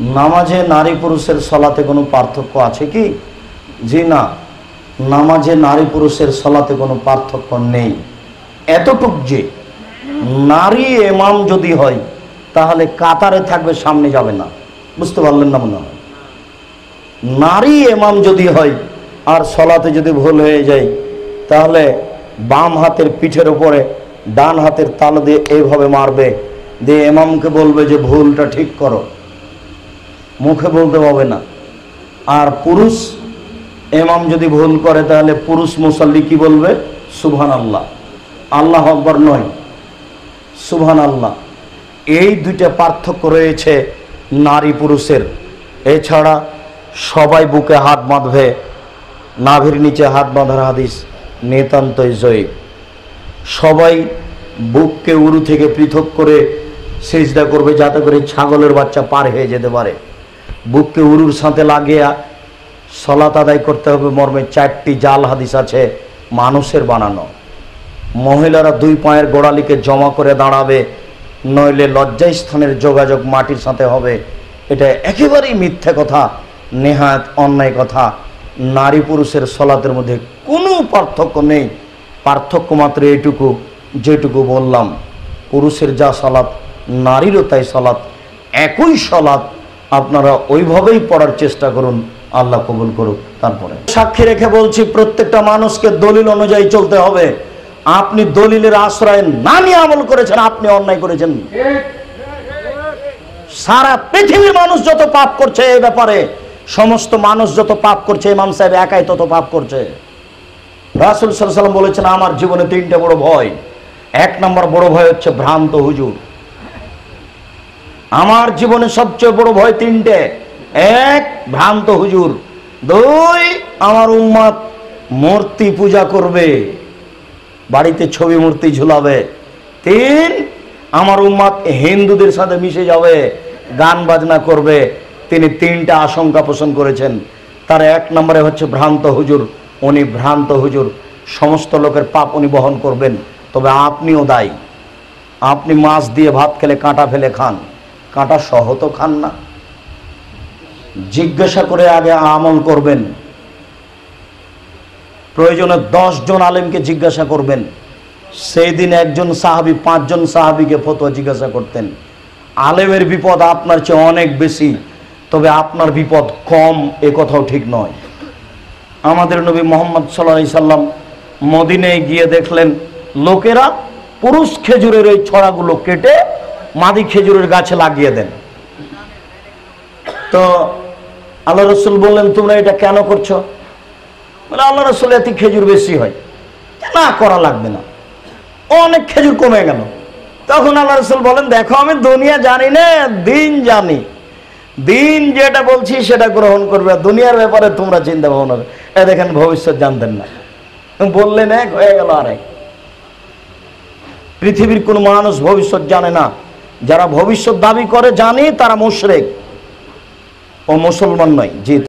নামাজে নারী পুরুষের সলাতে কোনো পার্থক্য আছে কি? জি না, নামাজে নারী পুরুষের সলাতে কোনো পার্থক্য নেই। এতটুক যে নারী এমাম যদি হয়, তাহলে কাতারে থাকবে, সামনে যাবে না। বুঝতে পারলেন না মনে হয়? নারী এমাম যদি হয়, আর সলাতে যদি ভুল হয়ে যায়, তাহলে বাম হাতের পিঠের উপরে ডান হাতের তাল দিয়ে এইভাবে মারবে। দিয়ে এমামকে বলবে যে, ভুলটা ঠিক করো। মুখে বলতে পারবে না। আর পুরুষ এমাম যদি ভুল করে তাহলে পুরুষ মুসল্লি কি বলবে? সুবহান আল্লাহ আল্লাহ আকবর নয়। সুবহান আল্লাহ এই দুইটা পার্থক্য রয়েছে নারী পুরুষের। এছাড়া সবাই বুকে হাত বাঁধবে, নাভির নিচে হাত বাঁধার হাদিস নিতান্তই জয়ী। সবাই বুককে উরু থেকে পৃথক করে সেজদা করবে, যাতে করে ছাগলের বাচ্চা পার হয়ে যেতে পারে। বুককে উরুর সাথে লাগিয়া সলাত আদায় করতে হবে, মর্মে চারটি জাল হাদিস আছে, মানুষের বানানো। মহিলারা দুই পায়ের গোড়ালিকে জমা করে দাঁড়াবে, নইলে লজ্জায় স্থানের যোগাযোগ মাটির সাথে হবে। এটা একেবারেই মিথ্যে কথা নেহাত অন্যায় কথা। নারী পুরুষের সলাতের মধ্যে কোনো পার্থক্য নেই। পার্থক্য মাত্র এইটুকু, যেটুকু বললাম। পুরুষের যা সলাৎ, নারীরও তাই সলাৎ। একই সলাৎ আপনারা ওইভাবেই পড়ার চেষ্টা করুন, আল্লাহ কবুল করুক। তারপরে সাক্ষী রেখে বলছি, প্রত্যেকটা মানুষকে দলিল অনুযায়ী চলতে হবে। আপনি দলিলের আশ্রয় না নিয়ে আমল করেছেন, আপনি অন্যায় করেছেন। সারা পৃথিবীর মানুষ যত পাপ করছে এই ব্যাপারে, সমস্ত মানুষ যত পাপ করছে, ইমাম সাহেব একাই তত পাপ করছে। রাসুল সাল্লাম বলেছেন, আমার জীবনে তিনটে বড় ভয়। এক নম্বর বড় ভয় হচ্ছে ভ্রান্ত হুজুর। আমার জীবনে সবচেয়ে বড় ভয় তিনটে। এক, ভ্রান্ত হুজুর। দুই, আমার উম্মাদ মূর্তি পূজা করবে। বাড়িতে ছবি মূর্তি ঝুলাবে। তিন, আমার উম্মাদ হিন্দুদের সাথে মিশে যাবে, গান বাজনা করবে। তিনি তিনটা আশঙ্কা পোষণ করেছেন। তার এক নম্বরে হচ্ছে ভ্রান্ত হুজুর। উনি ভ্রান্ত হুজুর। সমস্ত লোকের পাপ উনি বহন করবেন। তবে আপনিও দায়ী। আপনি মাছ দিয়ে ভাত খেলে কাঁটা ফেলে খান। কাঁটা সহ তো খান না। জিজ্ঞাসা করে আগে আমল করবেন। প্রয়োজনে জন আলেমকে জিজ্ঞাসা করবেন। সেই দিন একজন সাহাবি, পাঁচজন সাহাবিকে ফতোয়া জিজ্ঞাসা করতেন। আলেমের বিপদ আপনার চেয়ে অনেক বেশি, তবে আপনার বিপদ কম, এ কথাও ঠিক নয়। আমাদের নবী মোহাম্মদ সাল্লাহ সাল্লাম মদিনে গিয়ে দেখলেন, লোকেরা পুরুষ খেজুরের ওই ছড়াগুলো কেটে মাদি খেজুরের গাছে লাগিয়ে দেন। তো আল্লাহ রসুল বললেন, তোমরা এটা কেন করছ? বলে, আল্লাহ রসুল এত খেজুর বেশি হয়। না করা লাগবে না। অনেক খেজুর কমে গেল। তখন আল্লাহ রসুল বলেন, দেখো, আমি দুনিয়া জানি না, দিন জানি। দিন যেটা বলছি সেটা গ্রহণ করবে। দুনিয়ার ব্যাপারে তোমরা চিন্তা ভাবনা এ দেখেন, ভবিষ্যৎ জানতেন না। বললেন, এক হয়ে গেল আরেক। পৃথিবীর কোনো মানুষ ভবিষ্যৎ জানে না। যারা ভবিষ্যৎ দাবি করে জানে তারা মুশরেক ও মুসলমান নয়। জি।